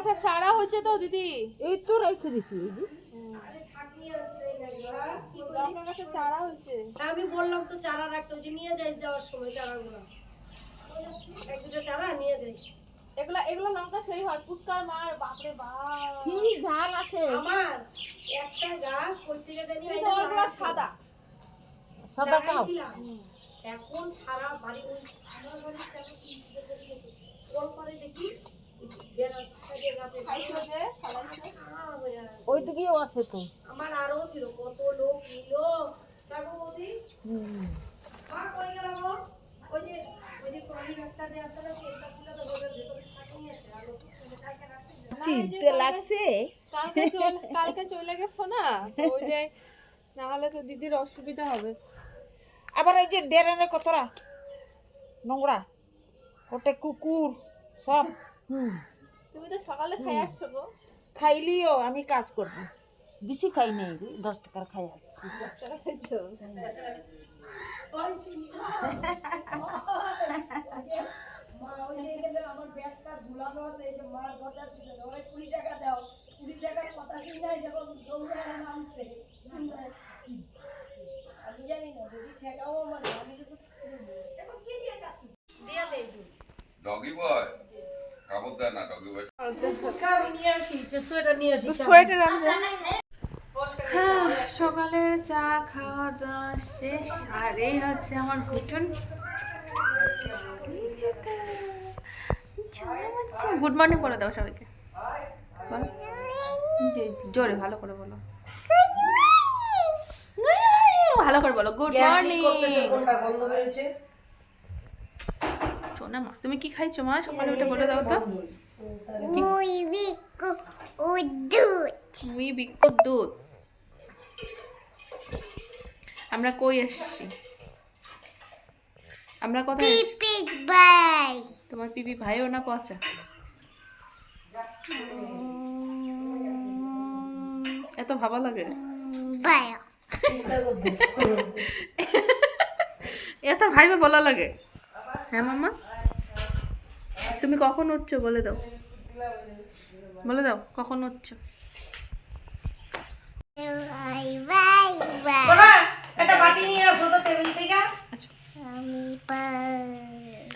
গাছের চারা হয়েছে তো দিদি? এই তো রেখে দিছি এই যে। লঙ্কা গাছের চারা হচ্ছে আমি বললাম তো চারা রাখতে ওই যে নিয়ে যাইস যাওয়ার সময় চারাগুলো। এক দুটো চারা নিয়ে যাইস। এগুলা এগুলা লঙ্কা সেই হয় পুষ্কার মার বাপরে বাপ। কি ঝাল আছে। আমার একটা গাছ জানি। সাদা। সাদাটাও এখন সারা বাড়ি ওই আমার বাড়ির চারা কি দেখি ওই দিকেও আছে তো? আমার আরও ছিল কত লোক নিল। বৌদি। মা কই গেল গো? ওই যে ওই যে যে আছে না সেটা খুলে তো ঘরের ভেতরে থাকে নিয়ে আসে আর লোক কালকে রাখতে চিনতে লাগছে। কালকে চলে কালকে চলে গেছো না? ওইটাই না হলে তো দিদির অসুবিধা হবে। আবার এই যে ডেরানে কতরা? নোংরা ওটা কুকুর সব। তুমি তো সকালে খাই আসছো গো। খাইলিও আমি কাজ করব। বেশি খাই নেই রে, দশ টাকার খাই আসছি। খাইছো কুড়ি টাকা দাও কুড়ি টাকার কথা শুনে যখন দৌড়ায় নামছে আমি জানি না যদি ঠেকাও আমার আমি কিন্তু ডগি বয় কাপড় দেয় না ডগি বয় আমি নিয়ে আসি সোয়েটার নিয়ে আসি সোয়েটার আনবে হ্যাঁ সকালের চা খাওয়া দাওয়া শেষ আর এই হচ্ছে আমার ঘুটুন। গুড মর্নিং বলে দাও সবাইকে। জোরে ভালো করে বলো। ভালো করে বলো গুড মর্নিং কোনটা গন্ধ বেরোচ্ছে? শোনা মা তুমি কি খাইছো মা? সকালে উঠে বলে দাও তো। মুই বিকুর দুধ। আমরা কই এসছি আমরা কোথায় এসছি? তোমার পিপি ভাইও না পচা? এত ভাবা লাগে। এত ভাইবে বলা লাগে। হ্যাঁ মামা তুমি কখন উঠছো? বলে দাও। বলে দাও কখন উঠছো? একটা বাটি নিয়ে আসো তো টেবিল থেকে। আচ্ছা।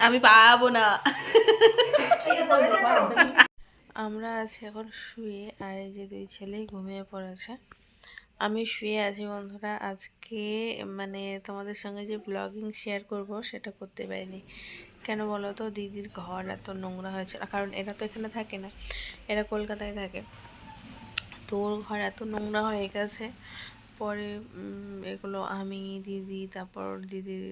আমি পাবো না। আমরা আছি এখন শুয়ে আর এই যে দুই ছেলেই ঘুমিয়ে পড়েছে। আমি শুয়ে আছি বন্ধুরা। আজকে মানে তোমাদের সঙ্গে যে ব্লগিং শেয়ার করব সেটা করতে পারিনি। কেন বলো তো? দিদির ঘর এত নোংরা হয়েছে। কারণ এরা তো এখানে থাকে না। এরা কলকাতায় থাকে। তো ওর ঘর এত নোংরা হয়ে গেছে। পরে এগুলো আমি, দিদি, তারপর দিদির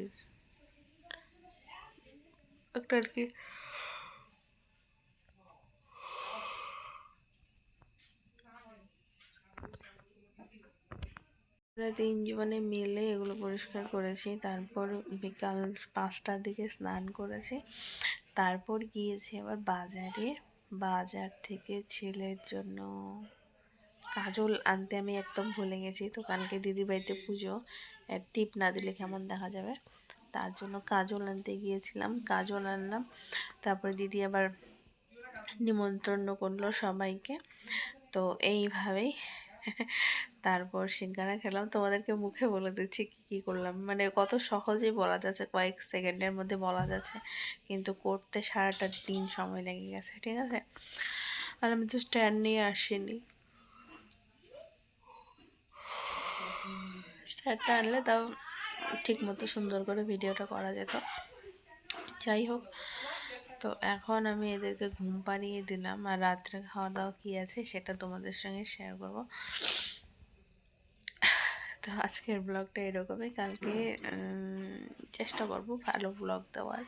একটা আর কি আমরা তিনজনে মিলে এগুলো পরিষ্কার করেছি। তারপর বিকাল পাঁচটার দিকে স্নান করেছি। তারপর গিয়েছি আবার বাজারে। বাজার থেকে ছেলের জন্য কাজল আনতে আমি একদম ভুলে গেছি। তো কালকে দিদি বাড়িতে পুজো। টিপ না দিলে কেমন দেখা যাবে? তার জন্য কাজল আনতে গিয়েছিলাম। কাজল আনলাম। তারপরে দিদি আবার নিমন্ত্রণ করল সবাইকে। তো এইভাবেই তারপর সিঙ্গারা খেলাম। তোমাদেরকে মুখে বলে দিচ্ছি কী কী করলাম। মানে কত সহজেই বলা যাচ্ছে, কয়েক সেকেন্ডের মধ্যে বলা যাচ্ছে। কিন্তু করতে সারাটা দিন সময় লেগে গেছে, ঠিক আছে? আর আমি তো স্ট্যান্ড নিয়ে আসিনি। স্ট্যান্ডটা আনলে তাও ঠিক মতো সুন্দর করে ভিডিওটা করা যেত। যাই হোক তো এখন আমি এদেরকে ঘুম পাড়িয়ে দিলাম আর রাত্রে খাওয়া দাওয়া কী আছে সেটা তোমাদের সঙ্গে শেয়ার করব। তো আজকের ব্লগটা এরকমই, কালকে চেষ্টা করব ভালো ব্লগ দেওয়ার।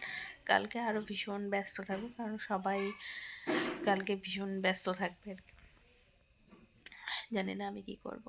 কালকে আরও ভীষণ ব্যস্ত থাকব, কারণ সবাই কালকে ভীষণ ব্যস্ত থাকবে আর কি। জানি না আমি কি করব।